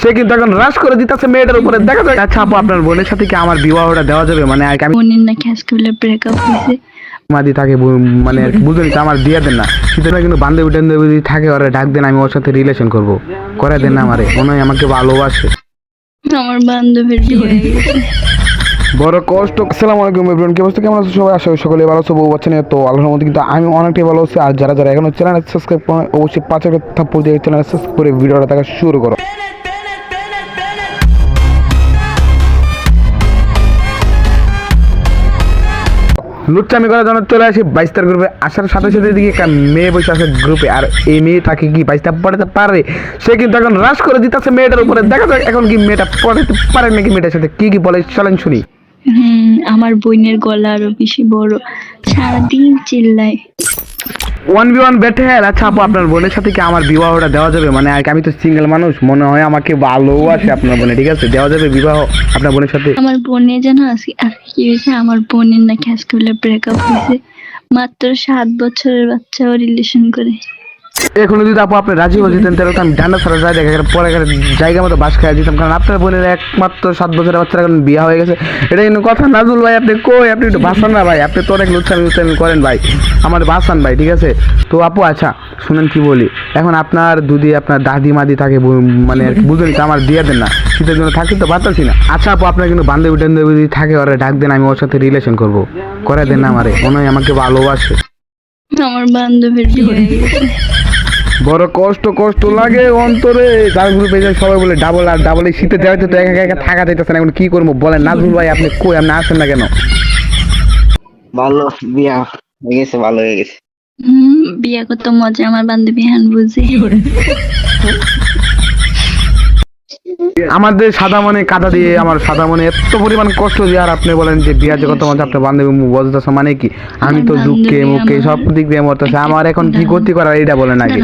সে কিন্তু এখন রাশ করে দিতেছে মেয়েটার উপরে। দেখা যায় আচ্ছা আপু আপনার বোনের সাথে কি আমার বিবাহটা দেওয়া যাবে? মানে আর আমি বোনের নাকি আজকে বলে ব্রেকআপ হয়েছে। মাদি থাকে মানে বুঝলেন তো আমার দিয়ে দেন না। কিন্তু বান্ধবী টান্ধবী যদি থাকে ওরা ডাক দেন আমি ওর সাথে রিলেশন করব। করে দেন না আমারে। মনে হয় আমাকে ভালোবাসে। আমার বান্ধবীর বিয়ে বড় কষ্ট। আসসালামু আলাইকুম এভরিওয়ান কি অবস্থা? কেমন আছো সবাই? আশা করি সকলে ভালো আছো বউ বাচ্চা তো আল্লাহর মধ্যে কিন্তু আমি অনেকটাই ভালো আছি। আর যারা যারা এখনও চ্যানেল সাবস্ক্রাইব করে অবশ্যই পাঁচ হাজার থাপ্পড় দিয়ে চ্যানেল সাবস্ক্রাইব করে ভিডিওটা দেখা শুরু করো। লুচ্চামি করার জন্য চলে আসি বাইশটার গ্রুপে আসার সাথে সাথে দিকে একটা মেয়ে বসে আছে গ্রুপে। আর এই মেয়ে থাকে কি বাইশটা পড়াতে পারে? সে কিন্তু এখন রাশ করে দিতেছে মেয়েটার উপরে। দেখা যাক এখন কি মেয়েটা পড়াতে পারে নাকি মেয়েটার সাথে। কি কি বলে, চলেন শুনি। হুম, আমার বোনের গলা আরও বেশি বড়। সারাদিন চিল্লায়। ওয়ান বি ওয়ান বেটে আচ্ছা আপু, আপনার বোনের সাথে কি আমার বিবাহটা দেওয়া যাবে? মানে আর আমি তো সিঙ্গেল মানুষ, মনে হয় আমাকে ভালোবাসে আপনার বোনে ঠিক আছে? দেওয়া যাবে বিবাহ আপনার বোনের সাথে? আমার বোনের যেন আজকে কি হয়েছে, আমার বোনের নাকি আজকে ব্রেকআপ হয়েছে। মাত্র সাত বছরের বাচ্চা ও রিলেশন করে। এখন যদি আপু আপনি রাজি হয়ে যেতেন, তাহলে তো আমি ডান্ডা ছাড়া যাই, দেখা পরে জায়গা মতো বাস খাই দিতাম। কারণ আপনার বোনের একমাত্র সাত বছরের বাচ্চার এখন বিয়ে হয়ে গেছে। এটা কিন্তু কথা। নাজুল ভাই, আপনি কই? আপনি একটু বাসান না ভাই। আপনি তো অনেক লুচ্ছামি লুচ্ছামি করেন ভাই। আমার বাসান ভাই, ঠিক আছে? তো আপু আচ্ছা শুনেন কি বলি। এখন আপনার দুদি আপনার দাদি মাদি থাকে মানে তো, আমার দিয়ে দেন না। শীতের জন্য থাকি তো পারতাছি না। আচ্ছা আপু, আপনার কিন্তু বান্ধবী টান্ধবী যদি থাকে, ওরা ডাক দেন, আমি ওর সাথে রিলেশন করব। করে দেন না আমারে। মনে হয় আমাকে ভালোবাসে। আমার বান্ধবীর বড় কষ্ট কষ্ট লাগে অন্তরে। গ্রুপে যায় সবাই বলে ডাবল আর ডাবল এই শীতে দেওয়া তো একা একা থাকা যাইতেছে না। এখন কি করব? বলেন নাজমুল ভাই আপনি কই? আপনি আসেন না কেন? ভালো বিয়া হয়ে গেছে ভালো হয়ে গেছে। হুম বিয়ে কত মজা আমার বান্ধবী হ্যান বুঝি। আমাদের সাদা মনে কাদা দিয়ে আমার সাদা মনে এত পরিমাণ কষ্ট দিয়ে আর আপনি বলেন যে বিয়া যে কত মজা আপনার বান্ধবী বলতেছে মানে কি? আমি তো দুঃখে মুখে সব দিক দিয়ে মরতেছে। আমার এখন কি ক্ষতি করার এইটা বলেন আগে।